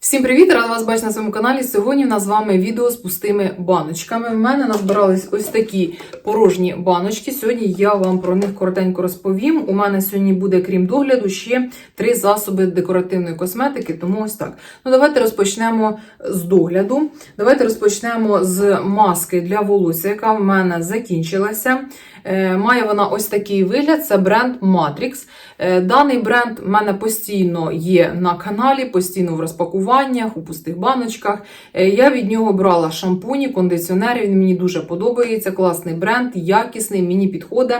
Всім привіт! Рада вас бачити на своєму каналі. Сьогодні у нас з вами відео з пустими баночками. В мене назбирались ось такі порожні баночки. Сьогодні я вам про них коротенько розповім. У мене сьогодні буде, крім догляду, ще три засоби декоративної косметики, тому ось так. Ну, давайте розпочнемо з догляду. Давайте розпочнемо з маски для волосся, яка в мене закінчилася. Е, Має вона ось такий вигляд: це бренд Matrix. Е, Даний бренд в мене постійно є на каналі, постійно в розпакуваннях, у пустих баночках. Е, Я від нього брала шампуні, кондиціонери. Він мені дуже подобається. Класний бренд, якісний, мені підходить.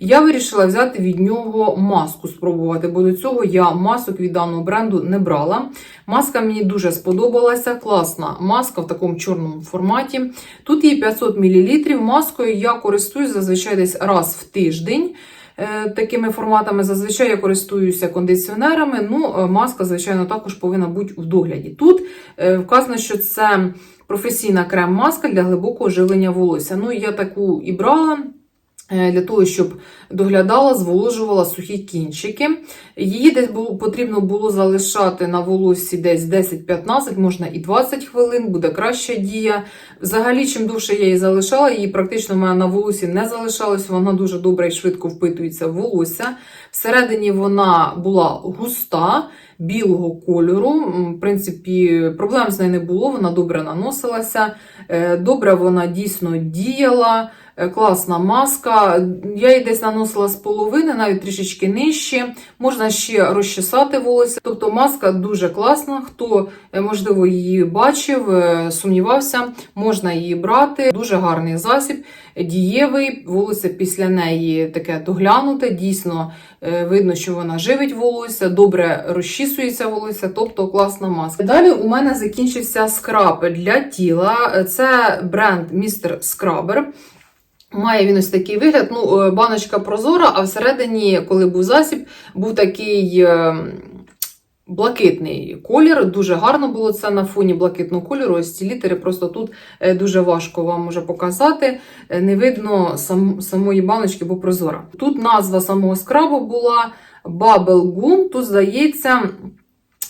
Я вирішила взяти від нього маску спробувати, бо до цього я масок від даного бренду не брала. Маска мені дуже сподобалася, класна маска в такому чорному форматі. Тут є 500 мл. Маскою я користуюсь зазвичай десь раз в тиждень. Е, Такими форматами зазвичай я користуюся кондиціонерами. Ну, е, маска, звичайно, також повинна бути в догляді. Тут е, вказано, що це професійна крем-маска для глибокого живлення волосся. Ну, я таку і брала. Е, Для того, щоб доглядала, зволожувала сухі кінчики. Її десь було, потрібно було залишати на волоссі десь 10-15, можна і 20 хвилин, буде краща дія. Взагалі, чим довше я її залишала, її практично в мене на волосі не залишалось, вона дуже добре і швидко впитується в волосся. Всередині вона була густа, білого кольору. В принципі, проблем з нею не було, вона добре наносилася, Е, добре вона дійсно діяла. Е, Класна маска. Я її десь наносила з половини, навіть трішечки нижче. Можна ще розчесати волосся. Тобто маска дуже класна. Хто, е, можливо, її бачив, сумнівався, можна її брати. Дуже гарний засіб, дієвий. Волосся після неї таке доглянуте. Дійсно е, видно, що вона живить волосся, добре розчісується волосся, тобто класна маска. Далі у мене закінчився скраб для тіла. Це бренд Mr. Scrubber. Має він ось такий вигляд. Ну, е, баночка прозора, а всередині, коли був засіб, був такий е, блакитний колір. Дуже гарно було це на фоні блакитного кольору. Ось ці літери просто тут е, дуже важко вам може показати. Е, Не видно сам, самої баночки, бо прозора. Тут назва самого скрабу була Bubble Gum. Тут, здається,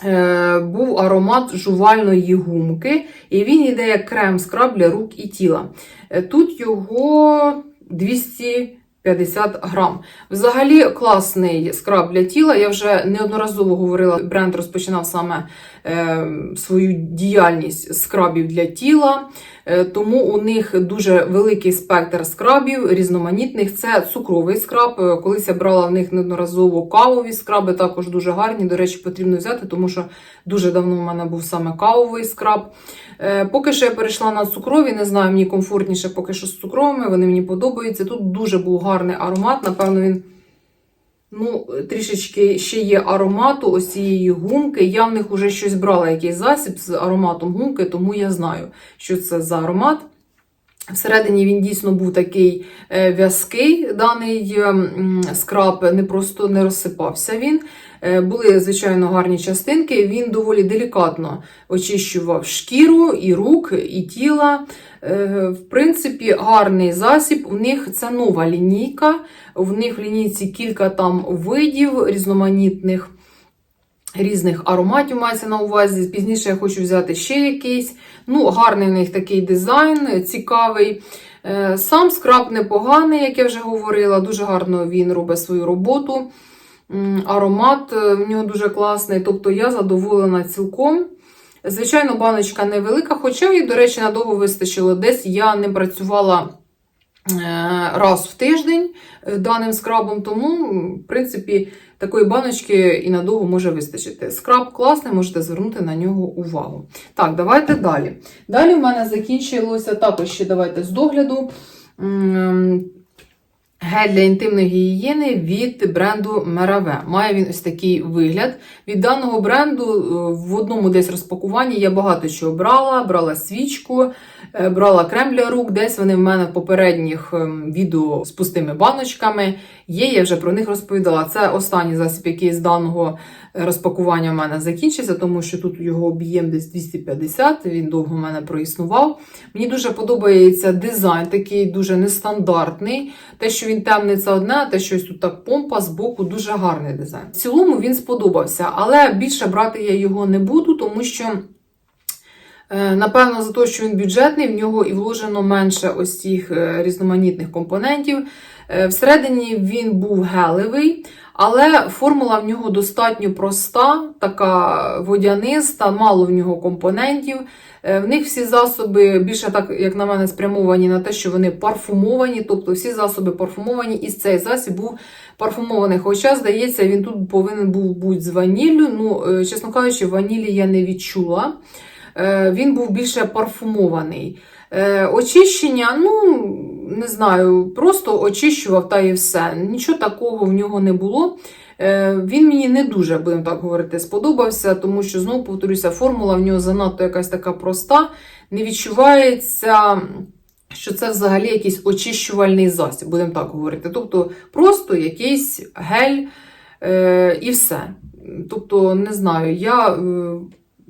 е, був аромат жувальної гумки, і він йде як крем-скраб для рук і тіла. Тут його 250 грам. Взагалі класний скраб для тіла. Я вже неодноразово говорила, бренд розпочинав саме е, свою діяльність скрабів для тіла. Е, Тому у них дуже великий спектр скрабів, різноманітних. Це цукровий скраб. Е, Колись я брала в них неодноразово кавові скраби, також дуже гарні. До речі, потрібно взяти, тому що дуже давно в мене був саме кавовий скраб. Е, Поки що я перейшла на цукрові, не знаю, мені комфортніше поки що з цукровими, вони мені подобаються. Тут дуже був гарний аромат, напевно, він. Ну, трішечки ще є аромату ось цієї гумки. Я в них вже щось брала, якийсь засіб з ароматом гумки, тому я знаю, що це за аромат. Всередині він дійсно був такий е, в'язкий, даний е, м, скраб, не просто не розсипався він. Е, Були, звичайно, гарні частинки. Він доволі делікатно очищував шкіру і рук, і тіла. Е, В принципі, гарний засіб. У них це нова лінійка. В них в лінійці кілька там видів різноманітних. Різних ароматів мається на увазі. Пізніше я хочу взяти ще якийсь. Ну, гарний в них такий дизайн, цікавий. Е, Сам скраб непоганий, як я вже говорила. Дуже гарно він робить свою роботу. Аромат е, в нього дуже класний, тобто я задоволена цілком. Звичайно, баночка невелика, хоча і, до речі, надовго вистачило. Десь я не працювала е, раз в тиждень е, даним скрабом, тому, в принципі, такої баночки і надовго може вистачити. Скраб класний, можете звернути на нього увагу. Так, давайте далі. Далі в мене закінчилося також ще давайте з догляду. Гель для інтимної гігієни від бренду Мераве. Має він ось такий вигляд. Від даного бренду е, в одному десь розпакуванні я багато чого брала. Брала свічку, е, брала крем для рук. Десь вони в мене в попередніх ем, відео з пустими баночками є. Я вже про них розповідала. Це останній засіб, який з даного е, розпакування в мене закінчився, тому що тут його об'єм десь 250, він довго в мене проіснував. Мені дуже подобається дизайн, такий дуже нестандартний. Те, що він темний, це одне, а те, що тут так помпа з боку, дуже гарний дизайн. В цілому він сподобався, але більше брати я його не буду, тому що. Е, Напевно, за те, що він бюджетний, в нього і вложено менше ось цих е, різноманітних компонентів. Е, Всередині він був гелевий, але формула в нього достатньо проста, така водяниста, мало в нього компонентів. Е, В них всі засоби більше так, як на мене, спрямовані на те, що вони парфумовані, тобто всі засоби парфумовані, і цей засіб був парфумований. Хоча, здається, він тут повинен був бути з ваніллю. Ну, е, чесно кажучи, ванілі я не відчула. Він був більше парфумований. Е, Очищення, ну, не знаю, просто очищував та і все. Нічого такого в нього не було. Е, Він мені не дуже, будемо так говорити, сподобався, тому що, знову повторюся, формула в нього занадто якась така проста, не відчувається. Що це взагалі якийсь очищувальний засіб, будемо так говорити. Тобто просто якийсь гель е, і все. Тобто, не знаю, я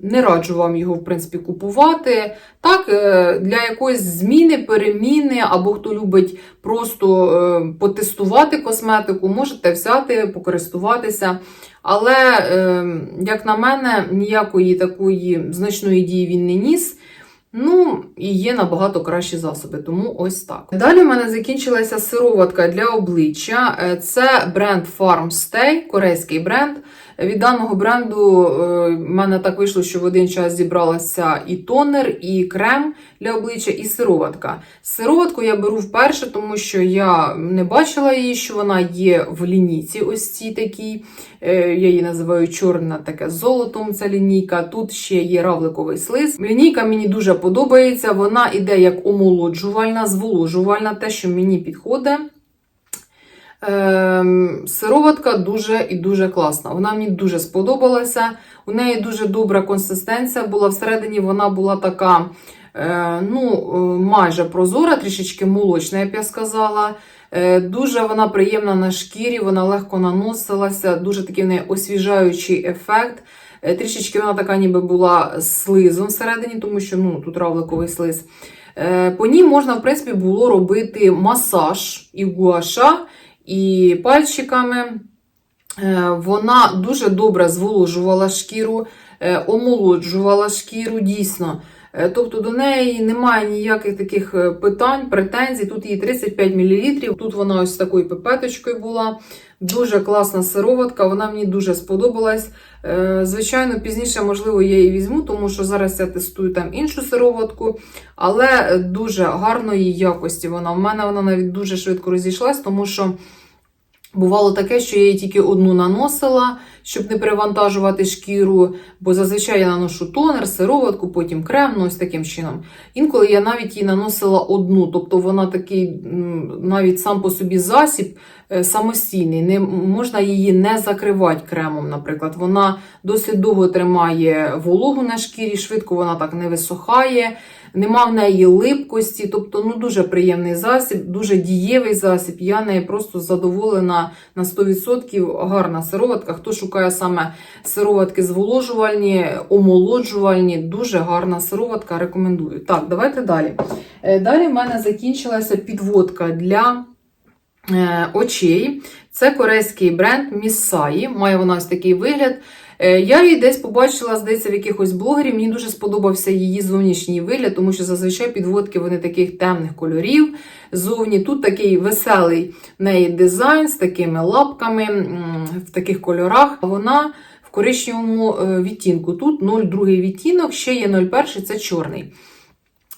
не раджу вам його, в принципі, купувати. Так, е, для якоїсь зміни, переміни, або хто любить просто е, потестувати косметику, можете взяти, покористуватися. Але, е, як на мене, ніякої такої значної дії він не ніс. Ну, і є набагато кращі засоби, тому ось так. Далі в мене закінчилася сироватка для обличчя. Е, Це бренд Farm Stay, корейський бренд. Від даного бренду е, в мене так вийшло, що в один час зібралася і тонер, і крем для обличчя, і сироватка. Сироватку я беру вперше, тому що я не бачила її, що вона є в лінійці. Ось цій такій. Е, Я її називаю чорна таке золотом. Ця лінійка. Тут ще є равликовий слиз. Лінійка мені дуже подобається. Вона іде як омолоджувальна, зволожувальна, те, що мені підходить. Ем, сироватка дуже і дуже класна. Вона мені дуже сподобалася. У неї дуже добра консистенція була. Всередині вона була така, е, ну, е, майже прозора, трішечки молочна, я б я сказала. Е, Дуже вона приємна на шкірі, вона легко наносилася, дуже такий в неї освіжаючий ефект. Е, Трішечки вона така ніби була слизом всередині, тому що ну, тут равликовий слиз. Е, По ній можна, в принципі, було робити масаж і гуаша, і пальчиками. Вона дуже добре зволожувала шкіру, омолоджувала шкіру, дійсно. Е, Тобто до неї немає ніяких таких е, питань, претензій. Тут її 35 мл. Тут вона ось з такою пипеточкою була. Дуже класна сироватка, вона мені дуже сподобалась. Е, Звичайно, пізніше, можливо, я її візьму, тому що зараз я тестую там іншу сироватку, але дуже гарної якості вона. У мене вона навіть дуже швидко розійшлась, тому що. Бувало таке, що я її тільки одну наносила, щоб не перевантажувати шкіру, бо зазвичай я наношу тонер, сироватку, потім крем, ну ось таким чином. Інколи я навіть її наносила одну, тобто вона такий навіть сам по собі засіб е, самостійний. Не можна її не закривати кремом, наприклад. Вона досить довго тримає вологу на шкірі, швидко вона так не висохає. Нема в неї липкості, тобто ну дуже приємний засіб, дуже дієвий засіб. Я нею просто задоволена на 100%. Гарна сироватка. Хто шукає саме сироватки зволожувальні, омолоджувальні, дуже гарна сироватка, рекомендую. Так, давайте далі. Е, Далі в мене закінчилася підводка для е, очей. Це корейський бренд Місаї. Має вона ось такий вигляд. Е, Я її десь побачила, здається, в якихось блогерів. Мені дуже сподобався її зовнішній вигляд, тому що зазвичай підводки вони таких темних кольорів. Зовні тут такий веселий в неї дизайн з такими лапками в таких кольорах. Вона в коричневому е, відтінку. Тут 0,2 відтінок, ще є 0,1, це чорний.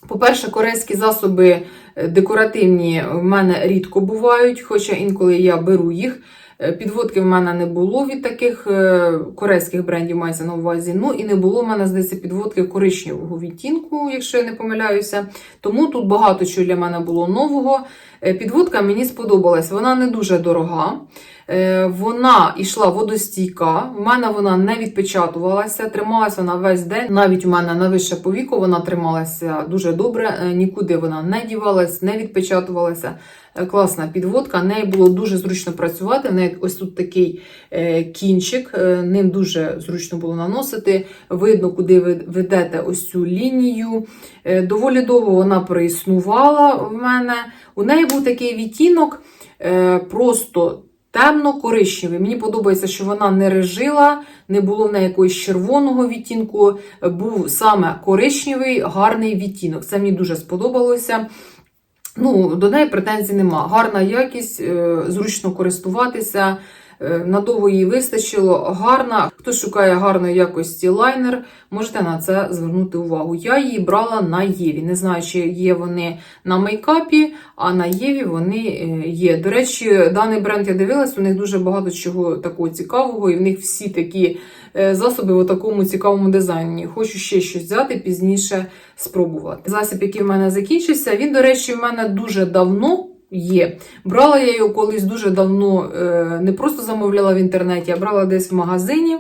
По-перше, корейські засоби е, декоративні в мене рідко бувають, хоча інколи я беру їх. Е, Підводки в мене не було від таких е, корейських брендів, мається на увазі. Ну і не було в мене, здається, підводки коричневого відтінку, якщо я не помиляюся. Тому тут багато чого для мене було нового. Е, Підводка мені сподобалась. Вона не дуже дорога. Е, Вона йшла водостійка, в мене вона не відпечатувалася, трималася вона весь день. Навіть у мене на вище повіку вона трималася дуже добре, е, нікуди вона не дівалась, не відпечатувалася. Класна підводка, нею було дуже зручно працювати. В неї ось тут такий кінчик, ним дуже зручно було наносити. Видно, куди ви ведете ось цю лінію. Доволі довго вона проіснувала в мене. У неї був такий відтінок, е, просто темно-коричневий. Мені подобається, що вона не режила, не було в неї якогось червоного відтінку. Був саме коричневий, гарний відтінок. Це мені дуже сподобалося. Ну, до неї претензій нема. Гарна якість, е, зручно користуватися. Е, Надовго її вистачило, гарна. Хто шукає гарної якості лайнер, можете на це звернути увагу. Я її брала на Єві. Не знаю, чи є вони на мейкапі, а на Єві вони е, є. До речі, даний бренд я дивилась, у них дуже багато чого такого цікавого, і в них всі такі е, засоби в такому цікавому дизайні. Хочу ще щось взяти пізніше спробувати. Засіб, який в мене закінчився, він, до речі, в мене дуже давно. Є. Брала я його колись дуже давно, е, не просто замовляла в інтернеті, а брала десь в магазині.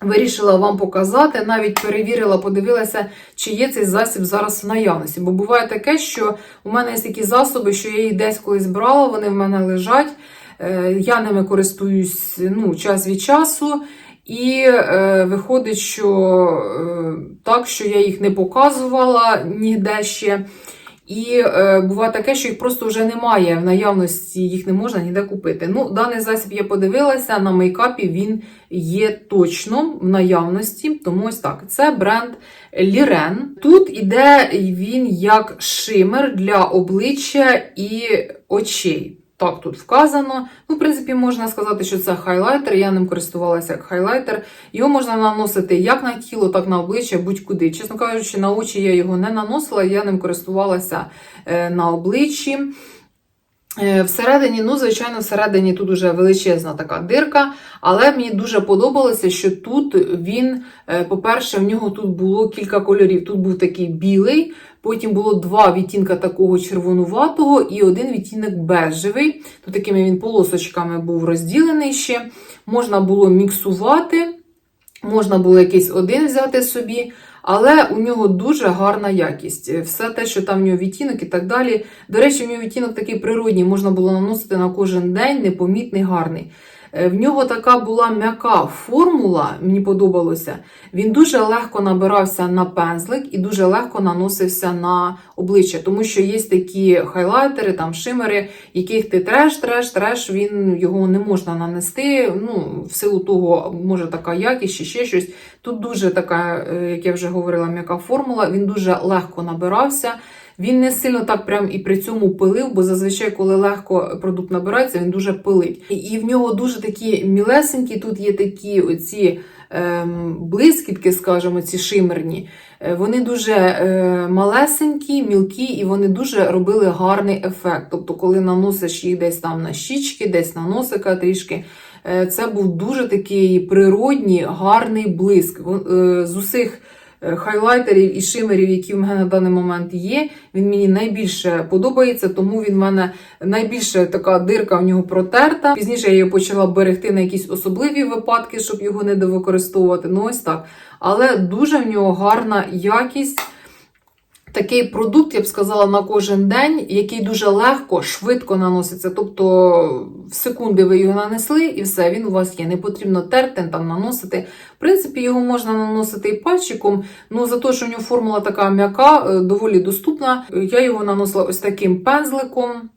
Вирішила вам показати, навіть перевірила, подивилася, чи є цей засіб зараз в наявності. Бо буває таке, що у мене є такі засоби, що я їх десь колись брала, вони в мене лежать. е, Я ними користуюсь ну, час від часу. І е, виходить, що е, так, що я їх не показувала ніде ще. І е, буває таке, що їх просто вже немає в наявності, їх не можна ніде купити. Ну, даний засіб я подивилася, на мейкапі він є точно в наявності, тому ось так. Це бренд Лірен. Тут іде він як шимер для обличчя і очей. Так, тут вказано. Ну, в принципі, можна сказати, що це хайлайтер. Я ним користувалася як хайлайтер. Його можна наносити як на тіло, так на обличчя, будь-куди. Чесно кажучи, на очі я його не наносила, я ним користувалася е, на обличчі. Е, Всередині, ну, звичайно, всередині тут уже величезна така дирка, але мені дуже подобалося, що тут він, е, по-перше, в нього тут було кілька кольорів. Тут був такий білий, потім було два відтінка такого червонуватого і один відтінок бежевий. Тут такими він полосочками був розділений ще. Можна було міксувати, можна було якийсь один взяти собі. Але у нього дуже гарна якість. Все те, що там в нього відтінок і так далі. До речі, в нього відтінок такий природній, можна було наносити на кожен день, непомітний, гарний. Е, В нього така була м'яка формула, мені подобалося. Він дуже легко набирався на пензлик і дуже легко наносився на обличчя, тому що є такі хайлайтери, там шимери, яких ти треш, треш, треш, він його не можна нанести. Ну, в силу того, може така якість чи ще щось. Тут дуже така, е, як я вже говорила, м'яка формула. Він дуже легко набирався. Він не сильно так прям і при цьому пилив, бо зазвичай, коли легко продукт набирається, він дуже пилить. І, в нього дуже такі мілесенькі, тут є такі оці ем, блискітки, скажімо, ці шимерні. Е, Вони дуже е, малесенькі, мілкі, і вони дуже робили гарний ефект. Тобто, коли наносиш їх десь там на щічки, десь на носика трішки. е, Це був дуже такий природній, гарний блиск. Е, З усіх хайлайтерів і шимерів, які в мене на даний момент є, він мені найбільше подобається, тому він в мене найбільше така дирка в нього протерта. Пізніше я його почала берегти на якісь особливі випадки, щоб його не довикористовувати. Ну ось так. Але дуже в нього гарна якість. Такий продукт, я б сказала, на кожен день, який дуже легко, швидко наноситься. Тобто в секунди ви його нанесли і все, він у вас є. Не потрібно терти, там наносити. В принципі, його можна наносити і пальчиком, ну за те, що в нього формула така м'яка, е, доволі доступна. Я його наносила ось таким пензликом.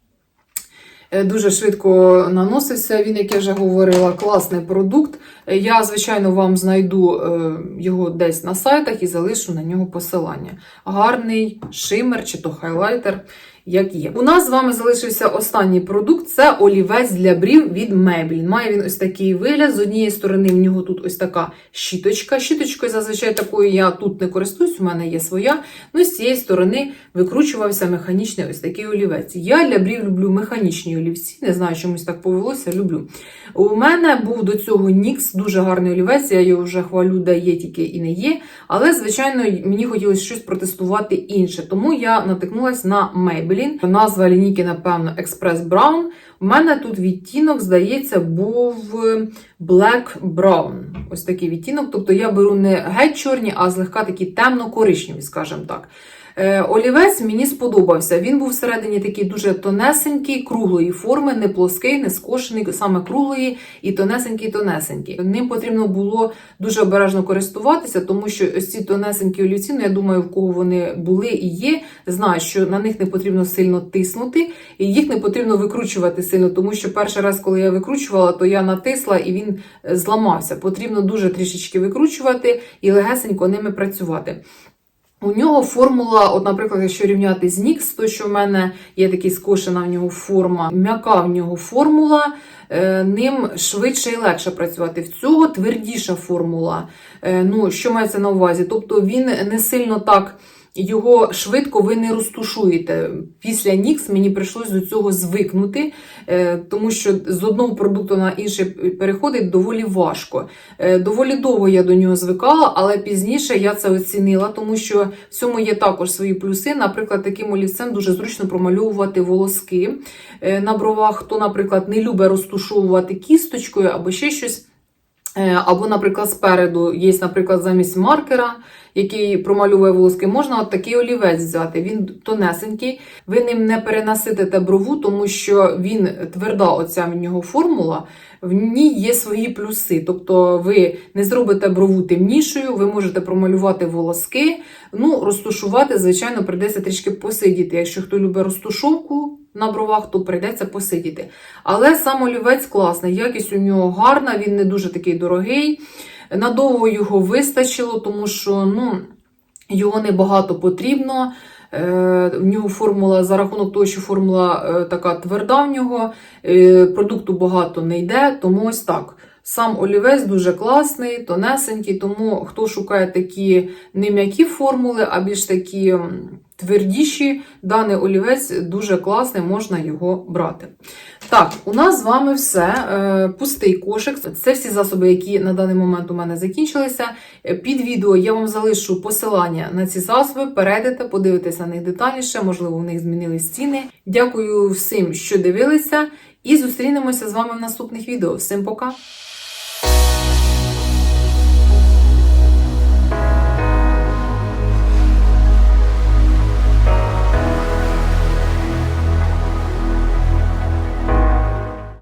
Е, Дуже швидко наносився. Він, як я вже говорила, класний продукт. Е, Я, звичайно, вам знайду е, його десь на сайтах і залишу на нього посилання. Гарний шимер чи то хайлайтер, як є. У нас з вами залишився останній продукт це олівець для брів від Maybelline. Має він ось такий вигляд. З однієї сторони, в нього тут ось така щіточка. Щіточкою зазвичай такою я тут не користуюсь, у мене є своя. Ну, з цієї сторони викручувався механічний ось такий олівець. Я для брів люблю механічні олівці. Не знаю, чомусь так повелося, люблю. У мене був до цього NYX, дуже гарний олівець, я його вже хвалю, де є, тільки і не є. Але, звичайно, мені хотілося щось протестувати інше. Тому я натикнулася на Maybelline. Назва лінійки, напевно, Express Brown. У мене тут відтінок, здається, був Black Brown. Ось такий відтінок. Тобто я беру не геть чорні, а злегка такі темно-коричневі, скажімо так. Е, Олівець мені сподобався. Він був всередині такий дуже тонесенький, круглої форми, не плоский, не скошений, саме круглої і тонесенький, тонесенький. Ним потрібно було дуже обережно користуватися, тому що ось ці тонесенькі олівці, ну я думаю, в кого вони були і є, знають, що на них не потрібно сильно тиснути, і їх не потрібно викручувати сильно, тому що перший раз, коли я викручувала, то я натисла і він е, зламався. Потрібно дуже трішечки викручувати і легесенько ними працювати. У нього формула, от, наприклад, якщо рівняти з Нікс, то що в мене є такий скошена в нього форма, м'яка в нього формула, е, ним швидше і легше працювати. В цього твердіша формула. Е, ну, що мається на увазі? Тобто він не сильно так. Його швидко ви не розтушуєте. Після Нікс мені прийшлось до цього звикнути, е, тому що з одного продукту на інший переходить доволі важко. Е, Доволі довго я до нього звикала, але пізніше я це оцінила, тому що в цьому є також свої плюси. Наприклад, таким олівцем дуже зручно промальовувати волоски е, на бровах. Хто, наприклад, не любить розтушовувати кісточкою або ще щось. Е, Або, наприклад, спереду є, наприклад, замість маркера, який промалює волоски, можна от такий олівець взяти. Він тонесенький, ви ним не перенаситите брову, тому що він тверда, оця в нього формула, в ній є свої плюси. Тобто ви не зробите брову темнішою, ви можете промалювати волоски. Ну, розтушувати, звичайно, прийдеться трішки посидіти. Якщо хто любить розтушовку на бровах, то прийдеться посидіти. Але сам олівець класний, якість у нього гарна, він не дуже такий дорогий. Надовго його вистачило, тому що ну, його небагато потрібно. Е, В нього формула за рахунок того, що формула е, така тверда в нього, е, продукту багато не йде, тому ось так. Сам олівець дуже класний, тонесенький, тому хто шукає такі не м'які формули, а більш такі твердіші, даний олівець дуже класний, можна його брати. Так, у нас з вами все. Е, Пустий кошик. Це всі засоби, які на даний момент у мене закінчилися. Е, Під відео я вам залишу посилання на ці засоби. Перейдете, подивитесь на них детальніше, можливо, у них змінились ціни. Дякую всім, що дивилися, і зустрінемося з вами в наступних відео. Всім пока!